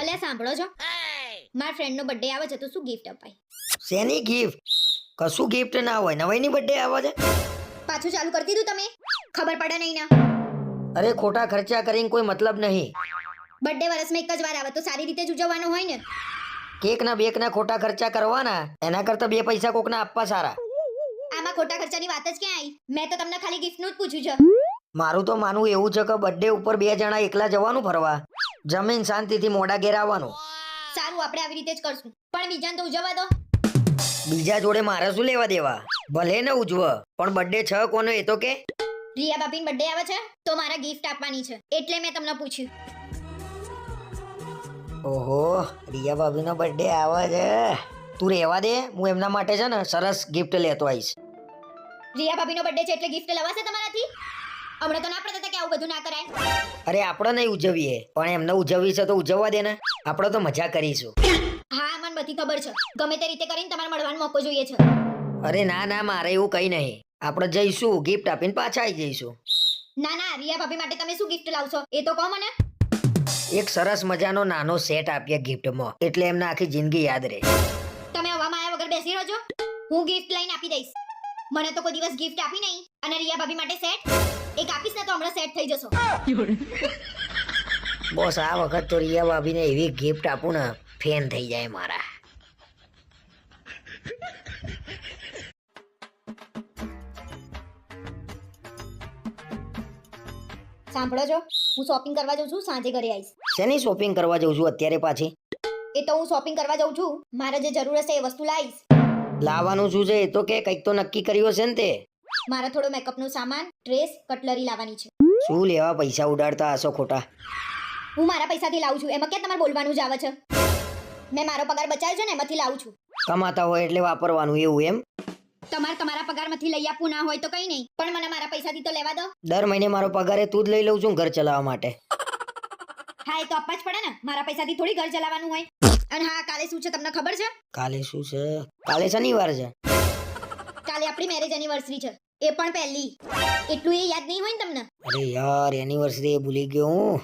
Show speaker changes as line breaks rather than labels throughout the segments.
અલ્યા સાંભળો છો. મારા ફ્રેન્ડનો બર્થડે આવે છે તો શું ગિફ્ટ અપાય?
શેની ગિફ્ટ કશું ગિફ્ટ ના હોય નવાઈની બર્થડે આવે છે?
પાછું ચાલુ કરી દીધું તમે? ખબર પડે નહીં ના.
અરે ખોટા ખર્ચા કરીને કોઈ મતલબ નહીં.
બર્થડે વર્ષમાં એક જ વાર આવે તો સારી રીતે જ ઉજવવાનો હોય ને.
કેક ના બેક ના ખોટા ખર્ચા કરવાના? એના કરતા બે પૈસા કોકના આપવા સારા.
આમાં ખોટા ખર્ચાની વાત જ ક્યાં આવી? મેં તો તમને ખાલી ગિફ્ટનું જ પૂછ્યું છે.
મારું તો માનવું એવું છે કે બર્થડે ઉપર બે જણા એકલા જવાનું ફરવા. જમીન શાંતિથી મોડા ઘેર આવવાનું
સારું આપણે આવી રીતે જ કરશું. પણ બીજાને તો ઉજવવા દો.
બીજા જોડે મારે શું લેવા દેવા? ભલે ને ઉજવ પણ બર્થડે છ કોનો એ તો કે?
રિયા બાપીન બર્થડે આવે છે તો મારા ગિફ્ટ આપવાની છે. એટલે મેં તમને પૂછ્યું.
ઓહો રિયા ભાભીનો બર્થડે આવે છે. તું રહેવા દે હું એમના માટે છે ને સરસ ગિફ્ટ લેતો આવીશ.
રિયા ભાભીનો બર્થડે છે એટલે ગિફ્ટ લવાશે તમારાથી? હમણાં તો ના કે આવું બધું ના કરાય.
અરે આપણે નહીં ઉજવીએ પણ એમને ઉજવવી છે તો ઉજવવા દે ને. આપણે તો મજા કરીશું.
હા મને બધી ખબર છે. ગમે તે રીતે કરીને તમારે મળવાનો મોકો જોઈએ છે.
અરે ના ના મારે એવું કઈ નહીં. આપણે જઈશું ગિફ્ટ આપીને પાછા આવી જઈશું.
ના ના રિયા ભાભી માટે તમે શું ગિફ્ટ લાવશો? એ તો કહો મને.
એક સરસ મજાનો નાનો સેટ આપીએ ગિફ્ટમાં એટલે એમને આખી જિંદગી યાદ રહે.
તમે હવામાં આવ્યા વગર બેસી રહેજો. હું ગિફ્ટ લઈને આપી દઈશ. મને તો કોઈ દિવસ ગિફ્ટ આપી નહીં. અને રિયા ભાભી માટે સેટ એક આપીશ ને તો હમણાં સેટ થઈ જશો.
બોસ આ વખત તો રિયા ભાભીને એવી ગિફ્ટ આપું ને ફેન થઈ જાય મારા.
સાંભળો છો હું શોપિંગ કરવા જાઉં છું સાંજે ઘરે આવીશ.
શેની શોપિંગ કરવા જઉં છું અત્યારે પાછી?
એ તો હું શોપિંગ કરવા જાઉં છું. મારે જે જરૂર હશે એ વસ્તુ લાવીશ.
લાવવાનું શું છે? એ તો કે કંઈક તો નક્કી કર્યું હશે ને તે.
મારે થોડો મેકઅપનું સામાન ડ્રેસ કટલરી લાવવાની છે.
શું લેવા પૈસા ઉડાડતા હશો ખોટા?
હું મારા પૈસાથી લાવું છું. એમાં ક્યાં તમારે બોલવાનું જ આવે છે? મેં મારો પગાર બચાવ્યો છે ને એમાંથી લાવું છું.
કમાતા હોય એટલે વાપરવાનું એવું એમ?
તમારે તમારા પગારમાંથી લઈ આપવું ના હોય તો કઈ નહીં. પણ મને મારા પૈસાથી તો લેવા દો.
દર મહિને મારો પગાર એ તું જ લઈ લઉં છું ઘર ચલાવવા માટે.
હા એ તો આપવા જ પડે ને. મારા પૈસાથી થોડી ઘર ચલાવવાનું હોય. અને હા કાલે શું છે તમને ખબર છે?
કાલે શું છે? કાલે શનિવાર છે.
કાલે આપણી મેરેજ એનિવર્સરી છે. એ પણ પહેલી. એટલું એ યાદ નહીં હોય ને તમને?
અરે યાર એનિવર્સરી ભૂલી ગયો હું.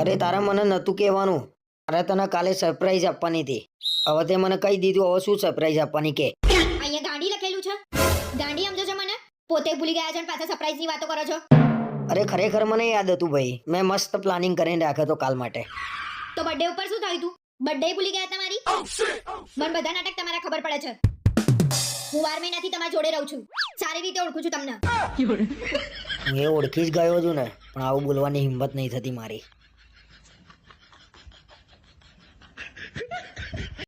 અરે તારા મને નતું કહેવાનું. અરે તને કાલે સરપ્રાઈઝ આપવાની હતી. હવે તે મને કહી દીધું હવે શું સરપ્રાઈઝ આપવાની કે?
અહીંયા ગાંડી લખેલું છે. ગાંડી સમજો છો મને? પોતે ભૂલી ગયા છે અને પાછા સરપ્રાઈઝની વાતો કરો છો?
અરે ખરેખર મને યાદ હતું ભાઈ. મેં મસ્ત પ્લાનિંગ કરીને રાખ્યો હતો કાલ માટે.
તો બર્થડે ઉપર શું થયું તું? બર્થડે ભૂલી ગયા તમારી મને બધા નાટક તમારા ખબર પડે છે. હું બાર મહિનાથી તમારા જોડે રહું છું. સારી રીતે ઓળખું છું તમને.
હું એ ઓળખી જ ગયો છું ને પણ આવું બોલવાની હિંમત નહીં થતી મારી.